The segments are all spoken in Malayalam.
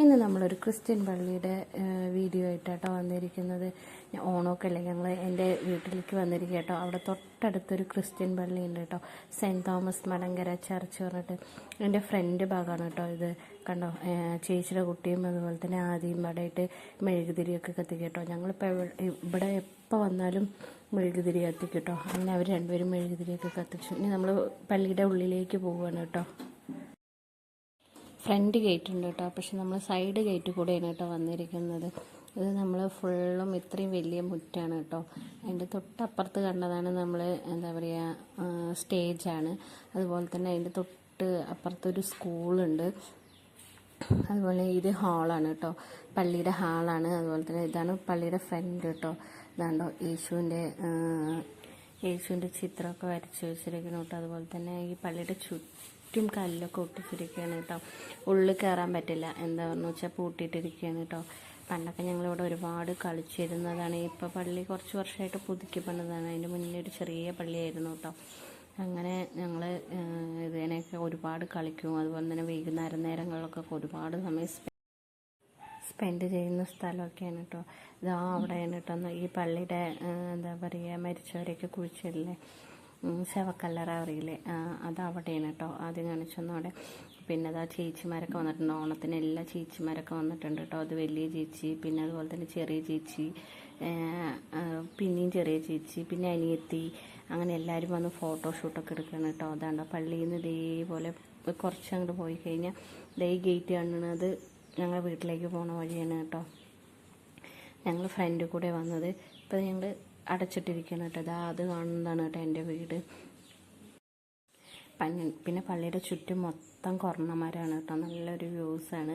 ഇന്ന് നമ്മളൊരു ക്രിസ്ത്യൻ പള്ളിയുടെ വീഡിയോ ആയിട്ടാട്ടോ വന്നിരിക്കുന്നത്. ഞാൻ ഓണമൊക്കെ അല്ലേ? ഞങ്ങൾ എന്റെ വീട്ടിലേക്ക് വന്നിരിക്കുക കേട്ടോ അവിടെ തൊട്ടടുത്തൊരു ക്രിസ്ത്യൻ പള്ളി ഉണ്ട് കേട്ടോ സെന്റ് തോമസ് മലങ്കര ചർച്ച് പറഞ്ഞിട്ട്. എന്റെ ഫ്രണ്ട് ഭാഗമാണ് കേട്ടോ ഇത്. കണ്ടോ? ചേച്ചിയുടെ കുട്ടിയും അതുപോലെ തന്നെ ആദ്യം പാടായിട്ട് മെഴുകുതിരിയൊക്കെ കത്തി കേട്ടോ ഞങ്ങളിപ്പോൾ ഇവിടെ എപ്പോൾ വന്നാലും മെഴുകുതിരി കത്തിക്കും കേട്ടോ അങ്ങനെ അവർ രണ്ടുപേരും മെഴുകുതിരിയൊക്കെ കത്തിച്ചു. ഇനി നമ്മൾ പള്ളിയുടെ ഉള്ളിലേക്ക് പോവുകയാണ് കേട്ടോ. ഫ്രണ്ട് ഗേറ്റ് ഉണ്ട് കേട്ടോ. പക്ഷെ നമ്മൾ സൈഡ് ഗേറ്റ് കൂടെയാണ് കേട്ടോ വന്നിരിക്കുന്നത്. ഇത് നമ്മൾ ഫുള്ളും ഇത്രയും വലിയ മുറ്റാണ് കേട്ടോ. അതിന്റെ തൊട്ടപ്പുറത്ത് കണ്ടതാണ് നമ്മൾ എന്താ പറയുക സ്റ്റേജാണ്. അതുപോലെ തന്നെ അതിന്റെ തൊട്ട് അപ്പുറത്തൊരു സ്കൂളുണ്ട്. അതുപോലെ ഇത് ഹാളാണ് കേട്ടോ. പള്ളിയുടെ ഹാളാണ്. അതുപോലെ തന്നെ ഇതാണ് പള്ളിയുടെ ഫ്രണ്ട് കേട്ടോ. ഇതാണ്ടോ യേശുവിന്റെ യേശുവിന്റെ ചിത്രമൊക്കെ വരച്ച് വെച്ചിരിക്കുന്നു കേട്ടോ. അതുപോലെ തന്നെ ഈ പള്ളിയുടെ ചുറ്റും കല്ലൊക്കെ ഒട്ടിച്ചിരിക്കുകയാണ് കേട്ടോ. ഉള്ളിൽ കയറാൻ പറ്റില്ല. എന്താ പറഞ്ഞു വെച്ചാൽ പൂട്ടിയിട്ടിരിക്കുകയാണ് കേട്ടോ. പണ്ടൊക്കെ ഞങ്ങളിവിടെ ഒരുപാട് കളിച്ചിരുന്നതാണ്. ഇപ്പോൾ പള്ളി കുറച്ച് വർഷമായിട്ട് പുതുക്കി പണിതാണ്. അതിന്റെ മുന്നിൽ ഒരു ചെറിയ പള്ളിയായിരുന്നു കേട്ടോ. അങ്ങനെ ഞങ്ങൾ ഇതിനൊക്കെ ഒരുപാട് കളിക്കും. അതുപോലെ തന്നെ വൈകുന്നേരം നേരങ്ങളിലൊക്കെ ഒരുപാട് സമയം സ്പെ- സ്പെൻഡ് ചെയ്യുന്ന സ്ഥലമൊക്കെയാണ് കേട്ടോ. ഇതാ അവിടെയാണ് കേട്ടോ. ഈ പള്ളിയുടെ എന്താ പറയുക മരിച്ചവരെയൊക്കെ കുഴിച്ചില്ലേ ശവക്കല്ലറ അറിയില്ലേ? അത് അവിടെയാണ് കേട്ടോ ആദ്യം കാണിച്ചൊന്നവിടെ പിന്നെ അതാ ചേച്ചിമാരൊക്കെ വന്നിട്ടുണ്ട്. ഓണത്തിന് എല്ലാ ചേച്ചിമാരൊക്കെ വന്നിട്ടുണ്ട് കേട്ടോ അത് വലിയ ചേച്ചി പിന്നെ അതുപോലെ തന്നെ ചെറിയ ചേച്ചി പിന്നെയും ചെറിയ ചേച്ചി പിന്നെ അനിയത്തി. അങ്ങനെ എല്ലാവരും വന്ന് ഫോട്ടോഷൂട്ടൊക്കെ എടുക്കണം കേട്ടോ അതാണ്ടോ പള്ളിയിൽ നിന്ന് ഇതേപോലെ കുറച്ച് അങ്ങോട്ട് പോയി കഴിഞ്ഞാൽ ഇതേ ഗേറ്റ് കാണുന്നത് ഞങ്ങളുടെ വീട്ടിലേക്ക് പോണ വഴിയാണ് കേട്ടോ ഞങ്ങൾ ഫ്രണ്ട് കൂടെ വന്നത്. ഇപ്പം ഞങ്ങൾ അടച്ചിട്ടിരിക്കണം കേട്ടോ. ഇതാ അത് കാണുന്നതാണ് കേട്ടോ എന്റെ വീട്. പന്ന- പള്ളിയുടെ ചുറ്റും മൊത്തം കുറഞ്ഞ മരമാണ് കേട്ടോ. നല്ലൊരു വ്യൂസാണ്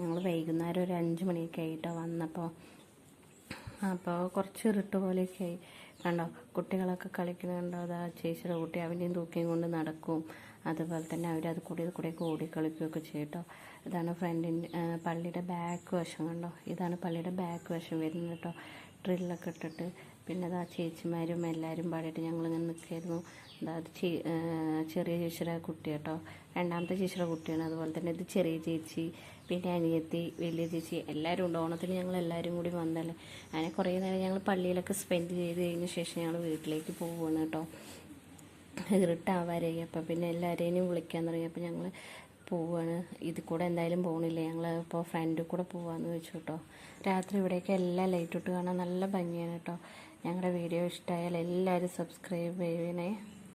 ഞങ്ങൾ വൈകുന്നേരം ഒരു അഞ്ച് മണിയൊക്കെ ആയിട്ടോ വന്നപ്പോൾ അപ്പോൾ കുറച്ച് ഇരുട്ട് പോലെയൊക്കെ ആയി. കണ്ടോ? കുട്ടികളൊക്കെ കളിക്കുന്നുണ്ടോ അതാ ചേച്ചിയുടെ കുട്ടി അവന്റെയും തൂക്കിയും കൊണ്ട് നടക്കും. അതുപോലെ തന്നെ അവരത് കൂടി ഇത് കൂടെയൊക്കെ ഓടി കളിക്കുകയൊക്കെ ചെയ്യും കേട്ടോ. ഇതാണ് ഫ്രണ്ടിന്റെ പള്ളിയുടെ ബാക്ക് വശം കണ്ടോ? ഇതാണ് പള്ളിയുടെ ബാക്ക് വശം വരുന്നത് കേട്ടോ. ഡ്രില്ലൊക്കെ ഇട്ടിട്ട്. പിന്നെ അതാ ചേച്ചിമാരും എല്ലാവരും പാടിയിട്ട് ഞങ്ങളിങ്ങനെ നിൽക്കായിരുന്നു അതാ അത് ചേ ചെറിയ ചേച്ചിയുടെ കുട്ടി കേട്ടോ. രണ്ടാമത്തെ ചേച്ചിയുടെ കുട്ടിയാണ്. അതുപോലെ തന്നെ ഇത് ചെറിയ ചേച്ചി പിന്നെ അനിയത്തി വലിയ ചേച്ചി എല്ലാവരും ഉണ്ട്. ഓണത്തിന് ഞങ്ങൾ എല്ലാവരും കൂടി വന്നല്ലേ. അങ്ങനെ കുറേ നേരം ഞങ്ങൾ പള്ളിയിലൊക്കെ സ്പെൻഡ് ചെയ്ത് കഴിഞ്ഞ ശേഷം ഞങ്ങൾ വീട്ടിലേക്ക് പോവുകയാണ് കേട്ടോ. ഇരുട്ടാവാരായി അപ്പം പിന്നെ എല്ലാവരെയും വിളിക്കാൻ തുടങ്ങി. അപ്പം ഞങ്ങൾ പോവാണ് ഇതിൽ കൂടെ എന്തായാലും പോകണില്ല ഞങ്ങൾ ഇപ്പോൾ ഫ്രണ്ടിൽ കൂടെ പോവാന്ന് വെച്ചു കേട്ടോ. രാത്രി ഇവിടേക്ക് എല്ലാം ലൈറ്റ് ഇട്ട് കാണാൻ നല്ല ഭംഗിയാണ് കേട്ടോ. ഞങ്ങളുടെ വീഡിയോ ഇഷ്ടമായാൽ എല്ലാവരും സബ്സ്ക്രൈബ് ചെയ്യണേ